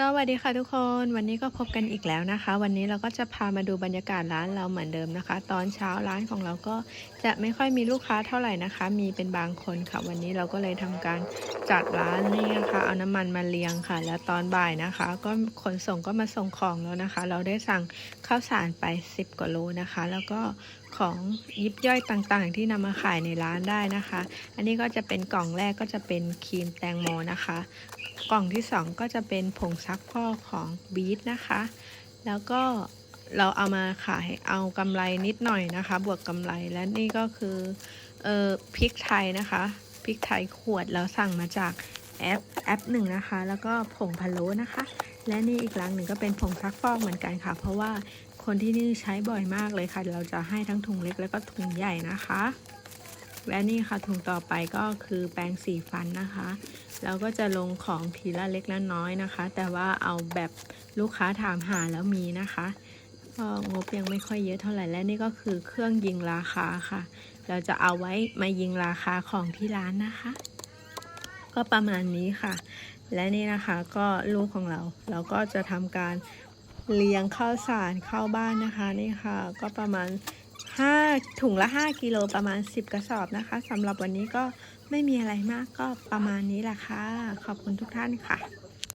สวัสดีค่ะทุกคนวันนี้ก็พบกันอีกแล้วนะคะ วันนี้เราก็จะพามาดูบรรยากาศร้านเราเหมือนเดิมนะคะ ตอนเช้าร้านของเราก็จะไม่ค่อยมีลูกค้าเท่าไหร่นะคะ มีเป็นบางคนค่ะ วันนี้เราก็เลยทำการจัดร้านนี่นะคะเอาน้ำมันมาเลียงค่ะ แล้วตอนบ่ายนะคะ ก็ขนส่งก็มาส่งของแล้วนะคะ เราได้สั่งข้าวสารไป 10กว่าโลนะคะ แล้วก็ของยิบย่อยต่างๆ ที่นำมาขายในร้านได้นะคะ อันนี้ก็จะเป็นกล่องแรกก็จะเป็นครีมแตงโมนะคะ กล่องที่ 2 ก็จะเป็นผงซักฟอกของบีทนะคะ แล้วก็เราเอามาขายเอากำไรนิดหน่อยนะคะ บวกกำไรและนี่ก็คือเออพริกไทยนะคะพริกไทยขวดเราสั่งมาจากแอปแอปหนึ่งนะคะ แล้วก็ผงพะโล้นะคะ และนี่อีกลังหนึ่งก็เป็นผงซักฟอกเหมือนกันค่ะ เพราะว่าคนที่นี่ใช้บ่อยมากเลยค่ะ เราจะให้ทั้งถุงเล็กแล้วก็ถุงใหญ่นะคะ และนี่ค่ะถุงต่อไปก็คือแปรงสีฟันนะคะ เราก็จะลงของทีละเล็กและน้อยนะคะ แต่ว่าเอาแบบลูกค้าถามหาแล้วมีนะคะก็งบยังไม่ค่อยเยอะเท่าไหร่และนี่ก็คือเครื่องยิงราคาค่ะ เราจะเอาไว้มายิงราคาของที่ร้านนะคะ ก็ประมาณนี้ค่ะ และนี่นะคะก็ลูกของเรา เราก็จะทำการเลี้ยงข้าวสารเข้าบ้านนะคะนี่ค่ะ ก็ประมาณ 5 ถุงละ 5 กิโลประมาณ 10 กระสอบนะคะสำหรับวันนี้ก็ไม่มีอะไรมากก็ประมาณนี้แหละค่ะ ขอบคุณทุกท่านค่ะ